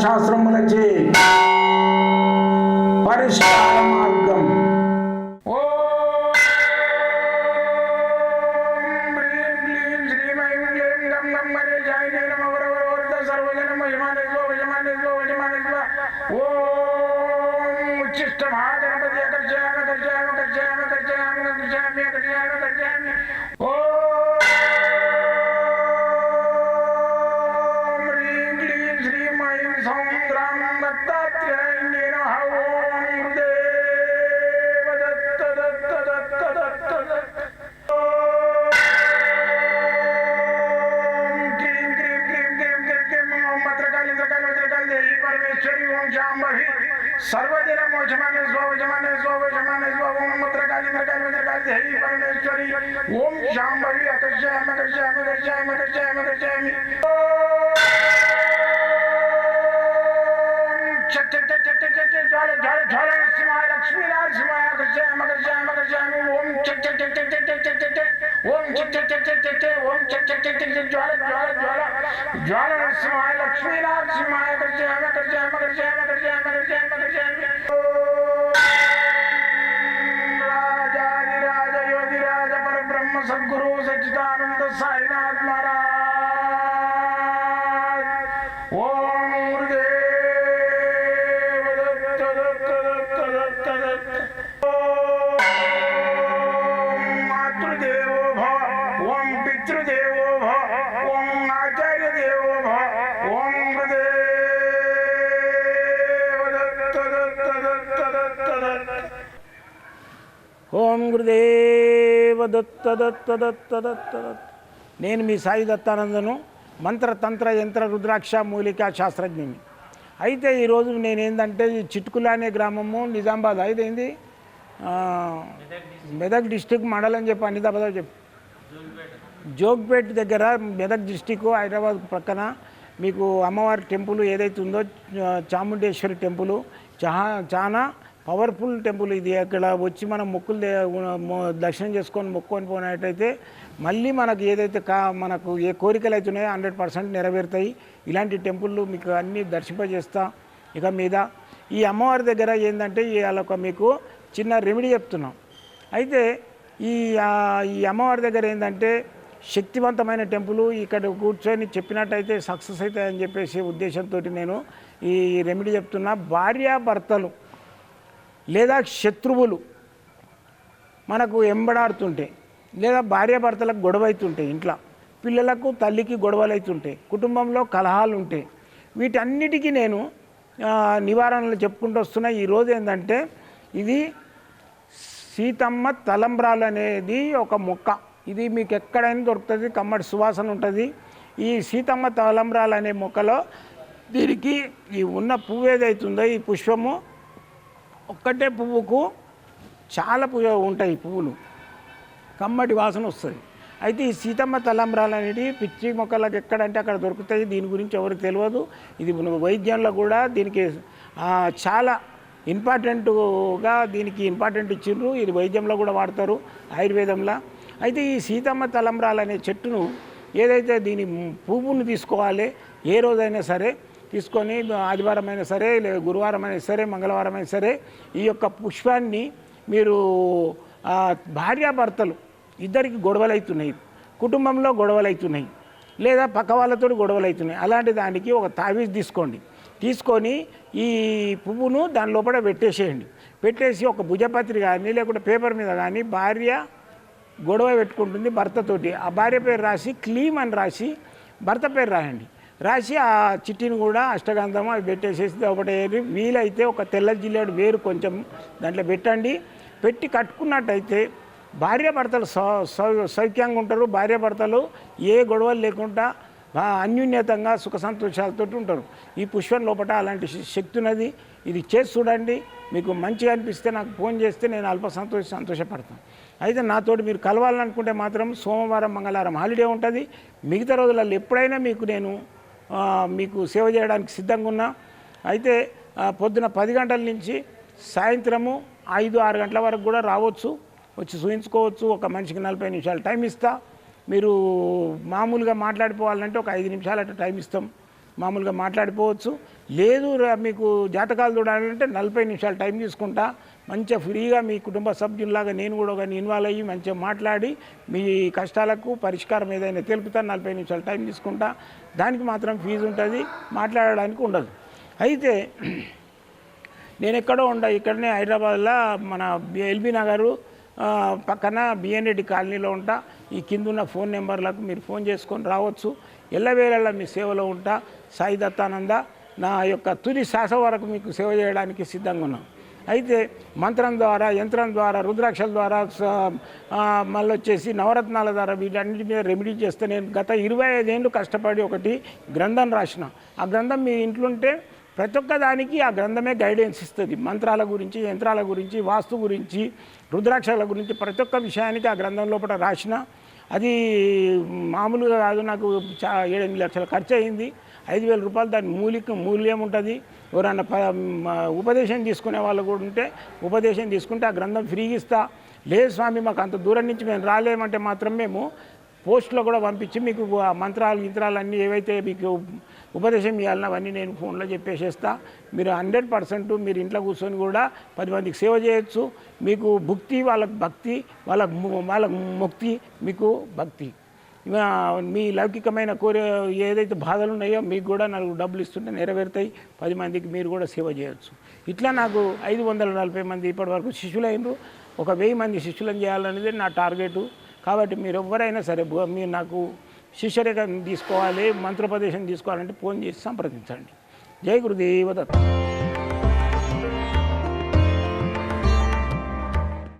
ശാസ്ത്രമുലച്ച് മാർഗം ഓ चरी ओम जांबहि सर्वदिन मोचमाने स्वावे जमाने स्वावे जमाने स्वाव ओम मत्र काली मत्र काली मत्र काली हरि परमेश्वरी ओम जांबहि अकर्षयाम अकर्षयाम अकर्षयाम अकर्षयाम अकर्षयाम ज्वाले ज्वाले ज्वाले सिमाय लक्ष्मी नारायण सिमाय अकर्षयाम अकर्षयाम अकर्षयाम ओम चक चक चक चक चक चक चक ఓం చెట్టే ఓం చెట్టే జ్వాల జ్వాల జ్వాల జ్వాల నరసింహాయ లక్ష్మీ రాజ యోగి రాజ పరబ్రహ్మ సద్గురు సచ్చిదానంద సాయి ఓం గురుదేవ దత్త దత్త దత్త దత్త దత్త నేను మీ సాయి దత్తానందను మంత్ర తంత్ర యంత్ర రుద్రాక్ష మూలికా శాస్త్రజ్ఞని. అయితే ఈరోజు నేనేందంటే ఈ చిట్కుల అనే గ్రామము నిజామాబాద్. అయితే ఏంది మెదక్ డిస్టిక్ మండలం చెప్పి అనిదాబాద్ చెప్పు. జోగ్పేట్ దగ్గర మెదక్ డిస్టిక్ హైదరాబాద్ పక్కన మీకు అమ్మవారి టెంపుల్ ఏదైతే ఉందో చాముండేశ్వరి టెంపుల్ చా చాలా పవర్ఫుల్ టెంపుల్ ఇది. అక్కడ వచ్చి మనం మొక్కులు దర్శనం చేసుకొని మొక్కుకొని పోయినట్టయితే మళ్ళీ మనకు ఏదైతే కా మనకు ఏ కోరికలు అవుతున్నాయో హండ్రెడ్ పర్సెంట్ నెరవేరుతాయి. ఇలాంటి టెంపుల్లు మీకు అన్నీ దర్శింపజేస్తా. ఇక మీద ఈ అమ్మవారి దగ్గర ఏంటంటే ఒక మీకు చిన్న రెమెడీ చెప్తున్నాం. అయితే ఈ ఈ అమ్మవారి దగ్గర ఏంటంటే శక్తివంతమైన టెంపుల్ ఇక్కడ కూర్చొని చెప్పినట్టయితే సక్సెస్ అవుతాయని చెప్పేసి ఉద్దేశంతో నేను ఈ రెమెడీ చెప్తున్నా. భార్యాభర్తలు లేదా శత్రువులు మనకు ఎంబడాడుతుంటే లేదా భార్యాభర్తలకు గొడవ అవుతుంటాయి ఇంట్లో పిల్లలకు తల్లికి గొడవలు అవుతుంటాయి కుటుంబంలో కలహాలు ఉంటాయి వీటన్నిటికీ నేను నివారణలు చెప్పుకుంటూ వస్తున్నా ఈరోజు ఏంటంటే ఇది సీతమ్మ తలంబ్రాలు అనేది ఒక మొక్క. ఇది మీకు ఎక్కడైనా దొరుకుతుంది కమ్మటి సువాసన ఉంటుంది. ఈ సీతమ్మ తలంబ్రాలు అనే మొక్కలో దీనికి ఈ ఉన్న పువ్వు ఏదైతుందో ఈ పుష్పము ఒక్కటే పువ్వుకు చాలా పువ్వు ఉంటాయి పువ్వులు. కమ్మటి వాసన వస్తుంది. అయితే ఈ సీతమ్మ తలంబ్రాలు అనేవి పిచ్చి మొక్కలకు ఎక్కడంటే అక్కడ దొరుకుతాయి. దీని గురించి ఎవరికి తెలియదు. ఇది వైద్యంలో కూడా దీనికి చాలా ఇంపార్టెంట్గా దీనికి ఇంపార్టెంట్ ఇచ్చిండ్రు. ఇది వైద్యంలో కూడా వాడతారు ఆయుర్వేదంలో. అయితే ఈ సీతమ్మ తలంబ్రాలు అనే చెట్టును ఏదైతే దీని పువ్వును తీసుకోవాలి ఏ రోజైనా సరే తీసుకొని ఆదివారం అయినా సరే లేదా గురువారం అయినా సరే మంగళవారం అయినా సరే ఈ యొక్క పుష్పాన్ని మీరు భార్యాభర్తలు ఇద్దరికి గొడవలు అవుతున్నాయి కుటుంబంలో గొడవలు అవుతున్నాయి లేదా పక్క వాళ్ళతో గొడవలు అవుతున్నాయి అలాంటి దానికి ఒక తావీజ్ తీసుకోండి. తీసుకొని ఈ పువ్వును దాని లోపల పెట్టేసేయండి. పెట్టేసి ఒక భుజపత్రి కానీ లేకుంటే పేపర్ మీద కానీ భార్య గొడవ పెట్టుకుంటుంది భర్తతోటి. ఆ భార్య పేరు రాసి క్లీమ్ అని రాసి భర్త పేరు రాయండి. రాసి ఆ చిట్టిని కూడా అష్టగంధం అవి పెట్టేసేసి ఒకటి వీలైతే ఒక తెల్ల జిల్లేడు వేరు కొంచెం దాంట్లో పెట్టండి. పెట్టి కట్టుకున్నట్టయితే భార్యాభర్తలు సౌ సౌ సౌఖ్యంగా ఉంటారు. భార్యాభర్తలు ఏ గొడవలు లేకుండా అన్యూన్యతంగా సుఖ సంతోషాలతో ఉంటారు. ఈ పుష్పం లోపల అలాంటి శక్తి ఉన్నది. ఇది చేసి చూడండి. మీకు మంచిగా అనిపిస్తే నాకు ఫోన్ చేస్తే నేను అల్ప సంతోష సంతోషపడతాను. అయితే నాతోటి మీరు కలవాలనుకుంటే మాత్రం సోమవారం మంగళవారం హాలిడే ఉంటుంది. మిగతా రోజులలో ఎప్పుడైనా మీకు నేను మీకు సేవ చేయడానికి సిద్ధంగా ఉన్నా. అయితే పొద్దున పది గంటల నుంచి సాయంత్రము ఐదు ఆరు గంటల వరకు కూడా రావచ్చు. వచ్చి చూయించుకోవచ్చు ఒక మనిషికి నలభై నిమిషాలు టైం ఇస్తా. మీరు మామూలుగా మాట్లాడిపోవాలంటే ఒక ఐదు నిమిషాలు అట్లా టైం ఇస్తాం. మామూలుగా మాట్లాడిపోవచ్చు. లేదు రా- మీకు జాతకాలు చూడాలంటే నలభై నిమిషాలు టైం తీసుకుంటా. మంచిగా ఫ్రీగా మీ కుటుంబ సభ్యుల్లాగా నేను కూడా కానీ ఇన్వాల్వ్ అయ్యి మంచిగా మాట్లాడి మీ కష్టాలకు పరిష్కారం ఏదైనా తెలుపుతాను నలభై నిమిషాలు టైం తీసుకుంటా. దానికి మాత్రం ఫీజు ఉంటుంది మాట్లాడడానికి ఉండదు. అయితే నేను ఎక్కడో ఉండ ఇక్కడనే హైదరాబాద్లో మన ఎల్బీ నగరు పక్కన బిఎన్ రెడ్డి కాలనీలో ఉంటా. ఈ కింద ఉన్న ఫోన్ నెంబర్లకు మీరు ఫోన్ చేసుకొని రావచ్చు. ఎల్లవేళలా మీ సేవలో ఉంటా. సాయి దత్తానంద నా యొక్క తుది శ్వాస వరకు మీకు సేవ చేయడానికి సిద్ధంగా ఉన్నాం. అయితే మంత్రం ద్వారా యంత్రం ద్వారా రుద్రాక్షల ద్వారా మళ్ళీ వచ్చేసి నవరత్నాల ద్వారా వీటన్నిటి మీద రెమెడీ చేస్తే నేను గత ఇరవై ఐదేళ్ళు కష్టపడి ఒకటి గ్రంథం రాసిన. ఆ గ్రంథం మీ ఇంట్లో ఉంటే ప్రతి ఒక్క దానికి ఆ గ్రంథమే గైడెన్స్ ఇస్తుంది. మంత్రాల గురించి యంత్రాల గురించి వాస్తు గురించి రుద్రాక్షల గురించి ప్రతి ఒక్క విషయానికి ఆ గ్రంథం లోపల రాసిన. అది మామూలుగా కాదు నాకు చా ఏడెనిమిది లక్షలు ఖర్చు అయింది ఐదు వేల రూపాయలు దాని మూలిక మూల్యం ఉంటుంది. ఎవరన్నా ప ఉపదేశం తీసుకునే వాళ్ళు కూడా ఉంటే ఉపదేశం తీసుకుంటే ఆ గ్రంథం ఫ్రీగా ఇస్తా. లేదు స్వామి మాకు అంత దూరం నుంచి మేము రాలేమంటే మాత్రం మేము పోస్ట్లో కూడా పంపించి మీకు మంత్రాలు యంత్రాలు అన్నీ ఏవైతే మీకు ఉపదేశం ఇవ్వాలన్నా అవన్నీ నేను ఫోన్లో చెప్పేసేస్తా. మీరు హండ్రెడ్ పర్సెంట్ మీరు ఇంట్లో కూర్చొని కూడా పది మందికి సేవ చేయొచ్చు. మీకు భుక్తి వాళ్ళకు భక్తి వాళ్ళకు ము- వాళ్ళకు ముక్తి మీకు భక్తి. మీ లౌకికమైన కోరే ఏదైతే బాధలు ఉన్నాయో మీకు కూడా నలుగురు డబ్బులు ఇస్తుంటే నెరవేరుతాయి. పది మందికి మీరు కూడా సేవ చేయొచ్చు. ఇట్లా నాకు ఐదు వందల నలభై మంది ఇప్పటివరకు శిష్యులైనరు. ఒక వెయ్యి మంది శిష్యులను చేయాలనేది నా టార్గెట్. కాబట్టి మీరు ఎవరైనా సరే మీరు నాకు శిష్యరేఖ తీసుకోవాలి మంత్రోపదేశం తీసుకోవాలంటే ఫోన్ చేసి సంప్రదించండి. జై గురుదేవ దత్త